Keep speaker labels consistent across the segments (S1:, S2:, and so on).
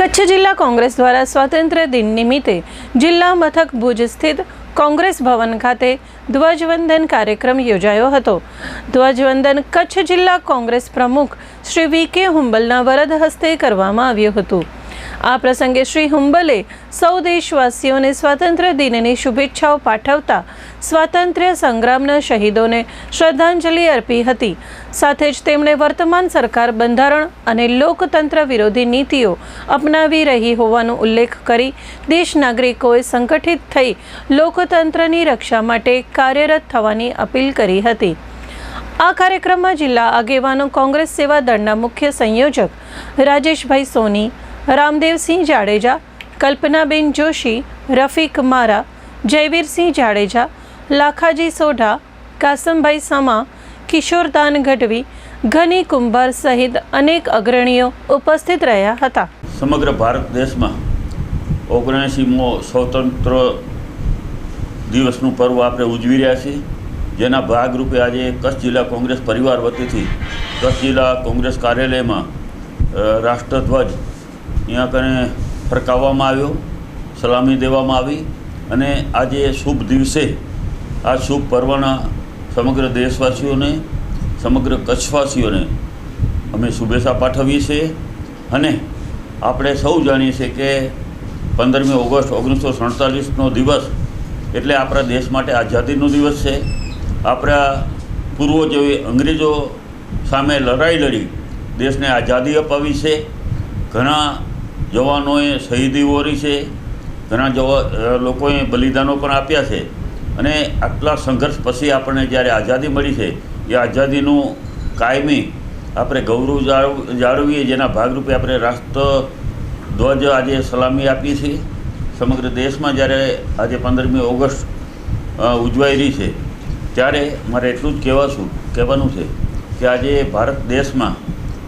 S1: કચ્છ જિલ્લા કોંગ્રેસ દ્વારા સ્વાતંત્ર્ય દિન નિમિત્તે જિલ્લા મથક ભુજ સ્થિત કોંગ્રેસ ભવન ખાતે ધ્વજવંદન કાર્યક્રમ યોજાયો હતો. ધ્વજવંદન કચ્છ જિલ્લા કોંગ્રેસ પ્રમુખ શ્રી વી કે હુંબલના વરદ હસ્તે કરવામાં આવ્યું હતું. આ પ્રસંગે શ્રી હુંબલે સૌ દેશવાસીઓને સ્વાતંત્ર્ય દિનની શુભેચ્છાઓ પાઠવતા સ્વાતંત્ર્ય સંગ્રામના શહીદોને શ્રદ્ધાંજલિ અર્પી હતી. સાથે જ તેમણે વર્તમાન સરકાર બંધારણ અને લોકતંત્ર વિરોધી નીતિઓ અપનાવી રહી હોવાનો ઉલ્લેખ કરી દેશ નાગરિકોએ સંગઠિત થઈ લોકતંત્રની રક્ષા માટે કાર્યરત થવાની અપીલ કરી હતી. આ કાર્યક્રમમાં જિલ્લા આગેવાનો, કોંગ્રેસ સેવા દળના મુખ્ય સંયોજક રાજેશભાઈ સોની રામદેવસિંહ જાડેજા, કલ્પનાબેન જોશી, રફીક મારા, જયવીરસિંહ જાડેજા, લાખાજી સોઢા, કાસમભાઈ સમા કિશોરદાન ગઢવી ઘની કુંભાર સહિત અનેક અગ્રણીઓ ઉપસ્થિત રહ્યા હતા.
S2: સમગ્ર ભારત દેશમાં ઓગણસીમો સ્વતંત્ર દિવસનું પર્વ આપણે ઉજવી રહ્યા છીએ. જેના ભાગરૂપે આજે કચ્છ જિલ્લા કોંગ્રેસ પરિવાર વતીથી કચ્છ જિલ્લા કોંગ્રેસ કાર્યાલયમાં રાષ્ટ્રધ્વજ અહીંયા કને ફરકાવવામાં આવ્યો, સલામી દેવામાં આવી અને આજે શુભ દિવસે, આ શુભ પર્વના સમગ્ર દેશવાસીઓને, સમગ્ર કચ્છવાસીઓને અમે શુભેચ્છા પાઠવીએ છીએ. અને આપણે સૌ જાણીએ છીએ કે પંદરમી ઓગસ્ટ ઓગણીસો સડતાલીસનો દિવસ એટલે આપણા દેશ માટે આઝાદીનો દિવસ છે. આપણા પૂર્વજોએ અંગ્રેજો સામે લડાઈ લડી, દેશને આઝાદી અપાવી છે. ઘણા જવાનોએ શહીદી ઓરી છે. ઘણા લોકોએ બલિદાનો પણ આપ્યા છે. અને આટલા સંઘર્ષ પછી આપણને જ્યારે આઝાદી મળી છે, એ આઝાદીનું કાયમી આપણે ગૌરવ જાળવ, જાળવીએ જેના ભાગરૂપે આપણે રાષ્ટ્ર ધ્વજ આજે સલામી આપીએ છીએ. સમગ્ર દેશમાં જ્યારે આજે પંદરમી ઓગસ્ટ ઉજવાઈ રહી છે, ત્યારે મારે એટલું જ કહેવાશું કહેવાનું છે કે આજે ભારત દેશમાં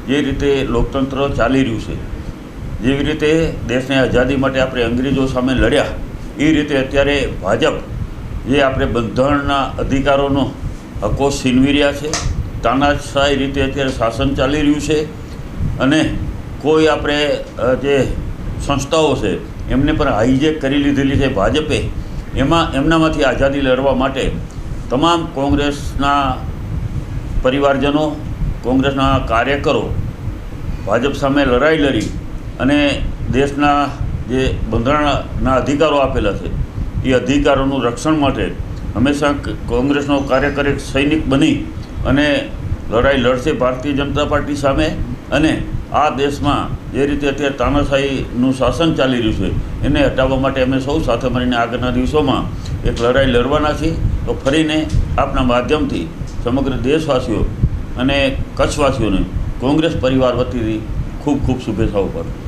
S2: જે રીતે લોકતંત્ર ચાલી રહ્યું છે જેવી રીતે દેશને આઝાદી માટે આપણે અંગ્રેજો સામે લડ્યા, એ રીતે અત્યારે ભાજપ, જે આપણે બંધારણના અધિકારોનો હકો છીનવી રહ્યા છે, તાનાશાહી રીતે અત્યારે શાસન ચાલી રહ્યું છે, અને કોઈ આપણે જે સંસ્થાઓ છે, એમને પણ હાઈજેક કરી લીધેલી છે ભાજપે, એમાં, એમનામાંથી આઝાદી લડવા માટે તમામ કોંગ્રેસના પરિવારજનો, કોંગ્રેસના કાર્યકરો ભાજપ સામે લડાઈ લડી અને દેશના જે બંધારણના અધિકારો આપેલા છે, એ અધિકારોનું રક્ષણ માટે હંમેશા કોંગ્રેસનો કાર્યકારી સૈનિક બની અને લડાઈ લડશે ભારતીય જનતા પાર્ટી સામે અને આ દેશમાં જે રીતે અત્યારે તાનાશાહીનું શાસન ચાલી રહ્યું છે, એને હટાવવા માટે અમે સૌ સાથે મળીને આગળના દિવસોમાં એક લડાઈ લડવાના છીએ. તો ફરીને આપના માધ્યમથી સમગ્ર દેશવાસીઓ અને કચ્છવાસીઓને કોંગ્રેસ પરિવાર વતીથી ખૂબ ખૂબ શુભેચ્છાઓ પાઠવું